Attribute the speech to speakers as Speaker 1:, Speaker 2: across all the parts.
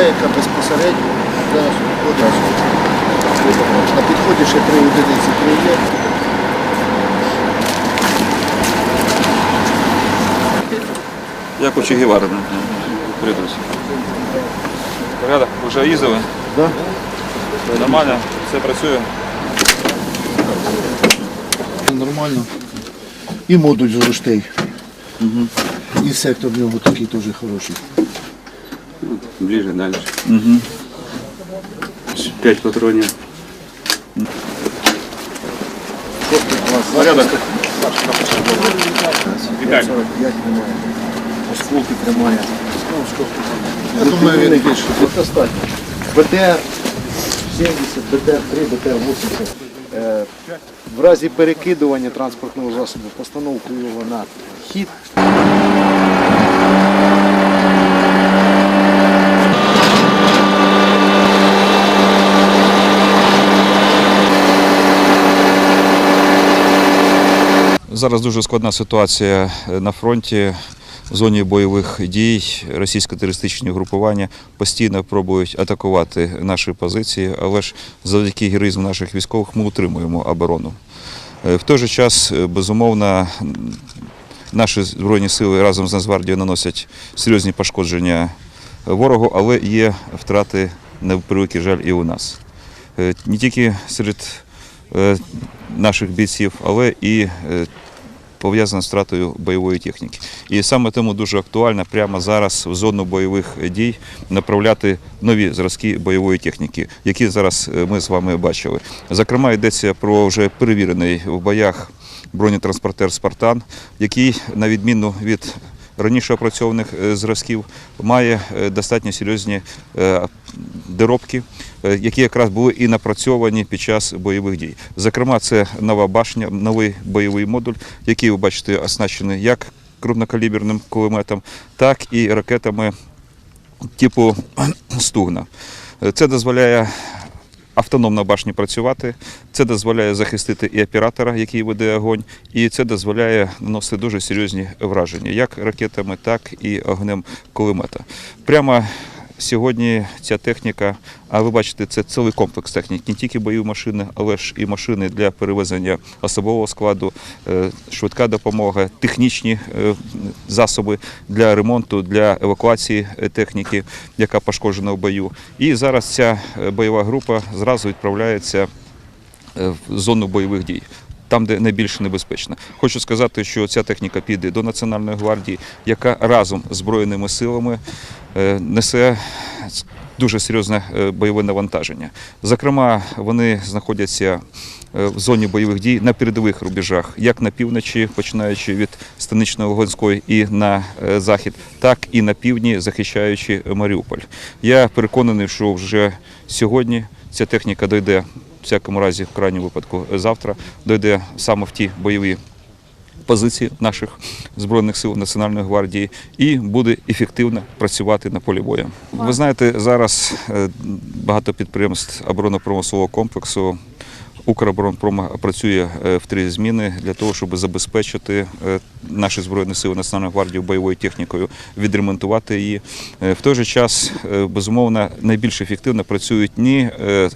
Speaker 1: Деяка безпосередньо зараз одразу. На підході ще три одиниці три є.
Speaker 2: Як у Че Гевара, придусь. Порядок, вже їздили?
Speaker 1: Да?
Speaker 2: Нормально, все працює.
Speaker 1: Нормально. І модуль з руштей. І сектор в нього такий теж хороший.
Speaker 3: Ближе, дальше. Пять патронів.
Speaker 2: Порядок.
Speaker 1: Віталій. Осколки тримає. Осколки тримає. Я думаю, він більше. Достатньо. БТР 70, БТР 3, БТР 80. Е, В разі перекидування транспортного засобу постановку його на хід.
Speaker 2: Зараз дуже складна ситуація е, на фронті. В зоні бойових дій російсько-терористичні групування постійно пробують атакувати наші позиції, але ж завдяки героїзму наших військових ми утримуємо оборону. Е, В той же час, е, безумовно, наші збройні сили разом з Нацгвардією наносять серйозні пошкодження ворогу, але є втрати на превеликий жаль і у нас. Не тільки серед наших бійців, але і пов'язана з втратою бойової техніки. І саме тому дуже актуально прямо зараз в зону бойових дій направляти нові зразки бойової техніки, які зараз е, ми з вами бачили. Зокрема, йдеться про вже перевірений в боях бронетранспортер Спартан, який, на відміну від раніше опрацьованих е, зразків, має е, достатньо серйозні е, доробки, які якраз були і напрацьовані під час бойових дій. Зокрема, це нова башня, новий бойовий модуль, який ви бачите оснащений як крупнокаліберним кулеметом, так і ракетами типу Стугна. Це дозволяє автономно башні працювати, це дозволяє захистити і оператора, який веде огонь, і це дозволяє наносити дуже серйозні враження, як ракетами, так і огнем кулемета. Прямо Сьогодні ця техніка, а ви бачите, це цілий комплекс технік, не тільки бойові машини, але ж і машини для перевезення особового складу, е, швидка допомога, технічні е, засоби для ремонту, для евакуації е, техніки, яка пошкоджена в бою. І зараз ця бойова група зразу відправляється в зону бойових дій. Там, де найбільш небезпечно, хочу сказати, що ця техніка піде до Національної гвардії, яка разом з збройними силами е, несе дуже серйозне е, бойове навантаження. Зокрема, вони знаходяться е, в зоні бойових дій на передових рубежах, як на півночі, починаючи від станичного Луганської і на захід, так і на півдні, захищаючи Маріуполь. Я переконаний, що вже сьогодні ця техніка дойде. Всякому разі, в крайньому випадку, завтра дойде саме в ті бойові позиції наших збройних сил Національної гвардії і буде ефективно працювати на полі бою. Ви знаєте, зараз е, багато підприємств оборонно-промислового комплексу. Укроборонпром працює е, в три зміни для того, щоб забезпечити е, наші збройні сили Національної гвардії бойовою технікою, відремонтувати її. Е, В той же час, безумовно, найбільш ефективно працюють не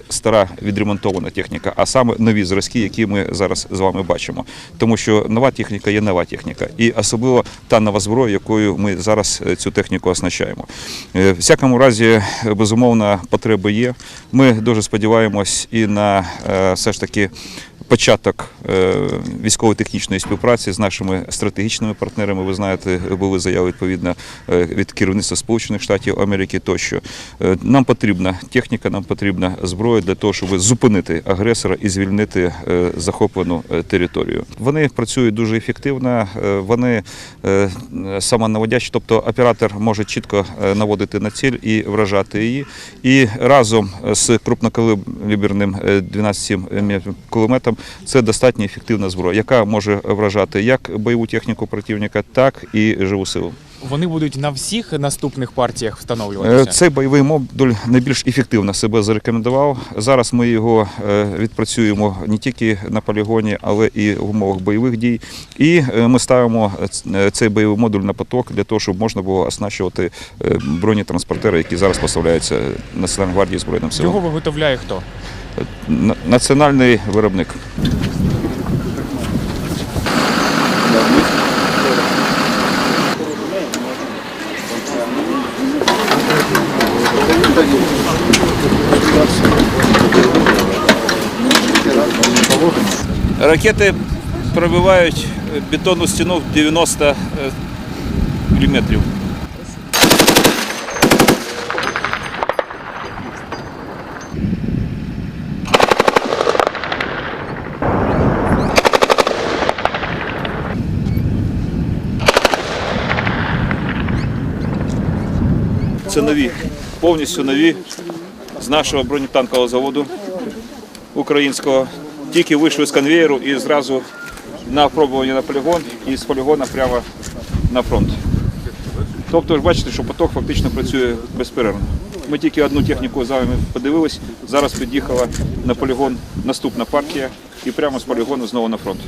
Speaker 2: стара відремонтована техніка, а саме нові зразки, які ми зараз з вами бачимо. Тому що нова техніка є нова техніка, і особливо та нова зброя, якою ми зараз цю техніку оснащаємо. В всякому разі, безумовно, потреби є. Ми дуже сподіваємось і на все ж таки таки початок е, військово-технічної співпраці з нашими стратегічними партнерами. Ви знаєте, були заяви відповідно е, від керівництва Сполучених Штатів Америки. Тощо Е, нам потрібна техніка, нам потрібна зброя для того, щоб зупинити агресора і звільнити захоплену територію. Вони працюють дуже ефективно, вони самонаводячі, тобто оператор може чітко наводити на ціль і вражати її. І разом з крупнокаліберним е, 12 мм кулеметом це достатньо ефективна зброя, яка може вражати як бойову техніку противника, так і живу силу.
Speaker 4: вони будуть на всіх наступних партіях
Speaker 2: Е,
Speaker 4: встановлюватися?
Speaker 2: Цей бойовий модуль найбільш ефективно себе зарекомендував. Зараз ми його е, відпрацюємо не тільки на полігоні, але і в умовах бойових дій. І е, ми ставимо цей бойовий модуль на поток для того, щоб можна було оснащувати е, бронетранспортери, які зараз поставляються Національній гвардії Збройним силам.
Speaker 4: Його виготовляє хто?
Speaker 2: На- Національний виробник. Ракети пробивають бетонну стіну в 90 мм. Це нові, повністю нові з нашого бронетанкового заводу українського. Тільки вийшли з конвеєру і зразу на опробування на полігон і з полігона прямо на фронт. Тобто ж бачите, що поток фактично працює безперервно. Ми тільки одну техніку з вами подивились. Зараз під'їхала на полігон наступна партія і прямо з полігону знову на фронт.